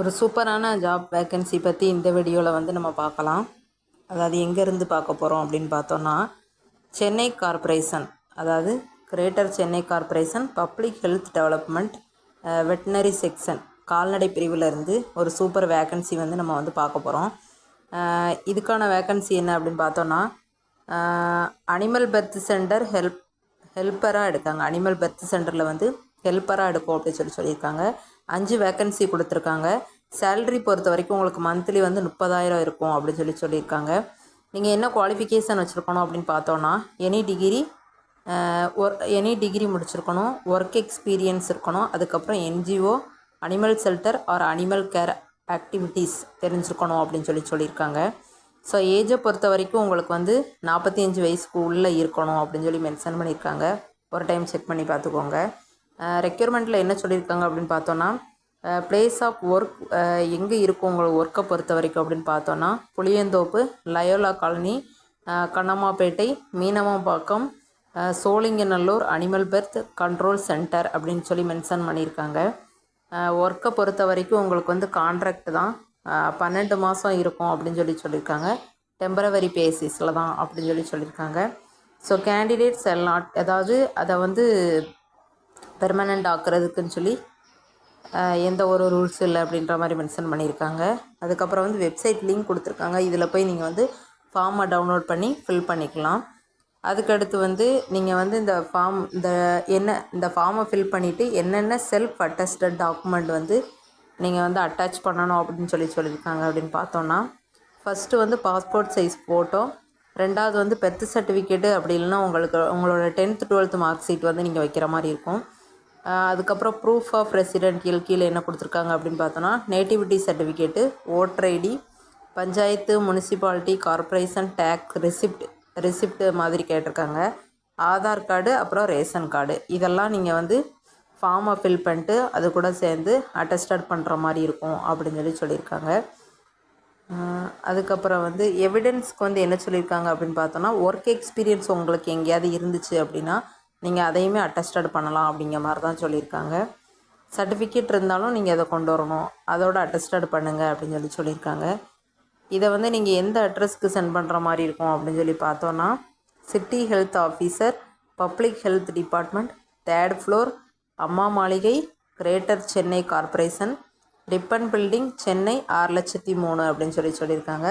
ஒரு சூப்பரான job vacancy பற்றி இந்த வீடியோவில் வந்து நம்ம பார்க்கலாம். அதாவது எங்கேருந்து பார்க்க போகிறோம் அப்படின்னு பார்த்தோன்னா சென்னை கார்ப்பரேஷன் அதாவது greater Chennai corporation public health development veterinary section கால்நடை பிரிவில் இருந்து ஒரு சூப்பர் வேக்கன்சி வந்து நம்ம வந்து பார்க்க போகிறோம் இதுக்கான வேக்கன்சி என்ன அப்படின்னு பார்த்தோன்னா அனிமல் பர்த் சென்டர் ஹெல்ப் ஹெல்ப்பராக எடுக்காங்க. அனிமல் பர்த் சென்டரில் வந்து ஹெல்ப்பராக எடுக்கும் அப்படின்னு சொல்லி சொல்லியிருக்காங்க. அஞ்சு வேக்கன்சி கொடுத்துருக்காங்க. சேல்ரி பொறுத்த வரைக்கும் உங்களுக்கு மந்த்லி வந்து முப்பதாயிரம் இருக்கும் அப்படின்னு சொல்லி சொல்லியிருக்காங்க. நீங்கள் என்ன குவாலிஃபிகேஷன் வச்சுருக்கணும் அப்படின்னு பார்த்தோன்னா any degree or any degree முடிச்சிருக்கணும் ஒர்க் எக்ஸ்பீரியன்ஸ் இருக்கணும் அதுக்கப்புறம் NGO animal shelter or animal care activities தெரிஞ்சிருக்கணும் அப்படின்னு சொல்லி சொல்லியிருக்காங்க. ஸோ ஏஜை பொறுத்த வரைக்கும் உங்களுக்கு வந்து நாற்பத்தி அஞ்சு வயசுக்கு உள்ளே இருக்கணும் அப்படின்னு சொல்லி மென்ஷன் பண்ணியிருக்காங்க. ஒரு டைம் செக் பண்ணி பார்த்துக்கோங்க. ரெக்யூர்மெண்ட்டில் என்ன சொல்லியிருக்காங்க அப்படின்னு பார்த்தோன்னா பிளேஸ் ஆஃப் ஒர்க் எங்கே இருக்கும் உங்களை ஒர்க்கை பொறுத்த வரைக்கும் அப்படின்னு பார்த்தோன்னா Puliyanthope Loyola colony Kannammapettai Meenambakkam Sholinganallur animal birth control centre அப்படின்னு சொல்லி மென்ஷன் பண்ணியிருக்காங்க. ஒர்க்கை பொறுத்த வரைக்கும் உங்களுக்கு வந்து கான்ட்ராக்ட் தான். பன்னெண்டு மாதம் இருக்கும் அப்படின்னு சொல்லி சொல்லியிருக்காங்க. டெம்பரவரி பேசிஸில் தான் அப்படின்னு சொல்லி சொல்லியிருக்காங்க. ஸோ கேண்டிடேட்ஸ் எல்லாம் அதாவது அதை வந்து பெர்மனண்ட் ஆக்குறதுக்குன்னு சொல்லி எந்த ஒரு ரூல்ஸ் இல்லை அப்படின்ற மாதிரி மென்ஷன் பண்ணியிருக்காங்க. அதுக்கப்புறம் வந்து வெப்சைட் லிங்க் கொடுத்துருக்காங்க. இதில் போய் நீங்கள் வந்து ஃபார்மை டவுன்லோட் பண்ணி ஃபில் பண்ணிக்கலாம். அதுக்கடுத்து வந்து நீங்கள் வந்து இந்த ஃபார்ம் இந்த என்ன இந்த ஃபார்மை ஃபில் பண்ணிவிட்டு என்னென்ன செல்ஃப் அட்டஸ்டட் டாக்குமெண்ட் வந்து நீங்கள் வந்து அட்டாச் பண்ணணும் அப்படின்னு சொல்லி சொல்லியிருக்காங்க அப்படின்னு பார்த்தோன்னா ஃபஸ்ட்டு வந்து பாஸ்போர்ட் சைஸ் ஃபோட்டோ ரெண்டாவது வந்து பெர்த் சர்டிஃபிகேட்டு அப்படி இல்லைன்னா உங்களுக்கு உங்களோட டென்த்து டுவெல்த்து மார்க் ஷீட் வந்து நீங்கள் வைக்கிற மாதிரி இருக்கும். அதுக்கப்புறம் ப்ரூஃப் ஆஃப் ரெசிடென்டியல் கீழே என்ன கொடுத்துருக்காங்க அப்படின்னு பார்த்தோன்னா nativity certificate voter ID panchayat municipality corporation tax receipt receipt மாதிரி கேட்டிருக்காங்க. ஆதார் கார்டு அப்புறம் ரேஷன் கார்டு இதெல்லாம் நீங்கள் வந்து ஃபார்மை ஃபில் பண்ணிட்டு அது கூட சேர்ந்து அட்டஸ்டட் பண்ணுற மாதிரி இருக்கும் அப்படின்னு சொல்லி சொல்லியிருக்காங்க. அதுக்கப்புறம் வந்து எவிடன்ஸ்க்கு வந்து என்ன சொல்லியிருக்காங்க அப்படின்னு பார்த்தோன்னா ஒர்க் எக்ஸ்பீரியன்ஸ் உங்களுக்கு எங்கேயாவது இருந்துச்சு அப்படின்னா நீங்கள் அதையுமே அட்டஸ்டட் பண்ணலாம் அப்படிங்கிற மாதிரி தான் சொல்லியிருக்காங்க. சர்டிஃபிகேட் இருந்தாலும் நீங்கள் அதை கொண்டு வரணும். அதோட அட்டஸ்டட் பண்ணுங்கள் அப்படின்னு சொல்லி சொல்லியிருக்காங்க. இதை வந்து நீங்கள் எந்த அட்ரஸ்க்கு சென்ட் பண்ணுற மாதிரி இருக்கும் அப்படின்னு சொல்லி பார்த்தோன்னா city health officer public health department third floor Amma Maaligai greater Chennai corporation Ripon building Chennai ஆறு லட்சத்தி மூணு அப்படின்னு சொல்லி சொல்லியிருக்காங்க.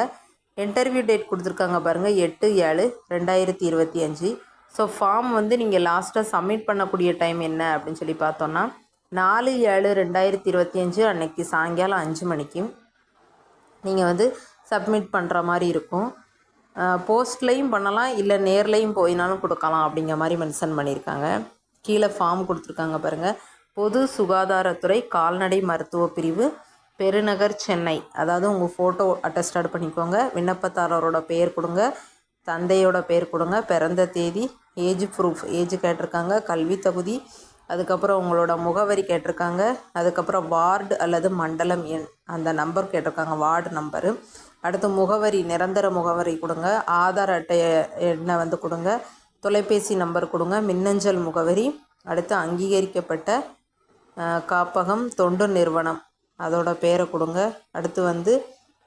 இன்டர்வியூ டேட் கொடுத்துருக்காங்க பாருங்கள் எட்டு ஏழு ரெண்டாயிரத்தி இருபத்தி அஞ்சு. ஸோ ஃபார்ம் வந்து நீங்கள் லாஸ்ட்டாக சப்மிட் பண்ணக்கூடிய டைம் என்ன அப்படின்னு சொல்லி பார்த்தோன்னா நாலு ஏழு ரெண்டாயிரத்தி இருபத்தி அஞ்சு அன்னைக்கு சாயங்காலம் அஞ்சு மணிக்கு நீங்கள் வந்து சப்மிட் பண்ணுற மாதிரி இருக்கும். போஸ்ட்லேயும் பண்ணலாம் இல்லை நேர்லேயும் போயினாலும் கொடுக்கலாம் அப்படிங்கிற மாதிரி மென்ஷன் பண்ணியிருக்காங்க. கீழே ஃபார்ம் கொடுத்துருக்காங்க பாருங்கள் பொது சுகாதாரத்துறை கால்நடை மருத்துவ பிரிவு பெருநகர் சென்னை. அதாவது உங்கள் ஃபோட்டோ அட்டஸ்டட் பண்ணிக்கோங்க. விண்ணப்பதாரரோட பெயர் கொடுங்க. தந்தையோட பேர் கொடுங்க. பிறந்த தேதி ஏஜ் ப்ரூஃப் ஏஜ் கேட்டிருக்காங்க. கல்வி தகுதி அதுக்கப்புறம் உங்களோட முகவரி கேட்டிருக்காங்க. அதுக்கப்புறம் வார்டு அல்லது மண்டலம் எண் அந்த நம்பர் கேட்டிருக்காங்க. வார்டு நம்பரு அடுத்து முகவரி நிரந்தர முகவரி கொடுங்க. ஆதார் அட்டை எண்ணை வந்து கொடுங்க. தொலைபேசி நம்பர் கொடுங்க. மின்னஞ்சல் முகவரி. அடுத்து அங்கீகரிக்கப்பட்ட காப்பகம் தொண்டு நிறுவனம் அதோட பேரை கொடுங்க. அடுத்து வந்து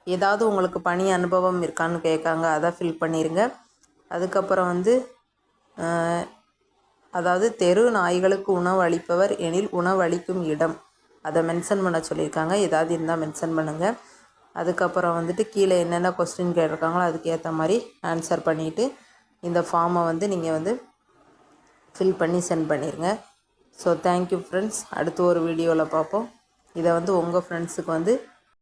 ஏதாவது உங்களுக்கு பணி அனுபவம் இருக்கான்னு கேட்காங்க அதை ஃபில் பண்ணிடுங்க அதுக்கப்புறம் வந்து அதாவது தெரு நாய்களுக்கு உணவு அளிப்பவர் எனில் உணவு அளிக்கும் இடம். அதை மென்ஷன் பண்ண சொல்லியிருக்காங்க. ஏதாவது இருந்தால் மென்ஷன் பண்ணுங்கள் அதுக்கப்புறம் வந்துட்டு கீழே என்னென்ன கொஸ்டின் கேட்டிருக்காங்களோ அதுக்கு ஏற்ற மாதிரி ஆன்சர் பண்ணிவிட்டு இந்த ஃபார்மை வந்து நீங்கள் வந்து ஃபில் பண்ணி சென்ட் பண்ணிடுங்க ஸோ தேங்க்யூ ஃப்ரெண்ட்ஸ் அடுத்து ஒரு வீடியோவில் பார்ப்போம். இதை வந்து உங்கள் ஃப்ரெண்ட்ஸுக்கு வந்து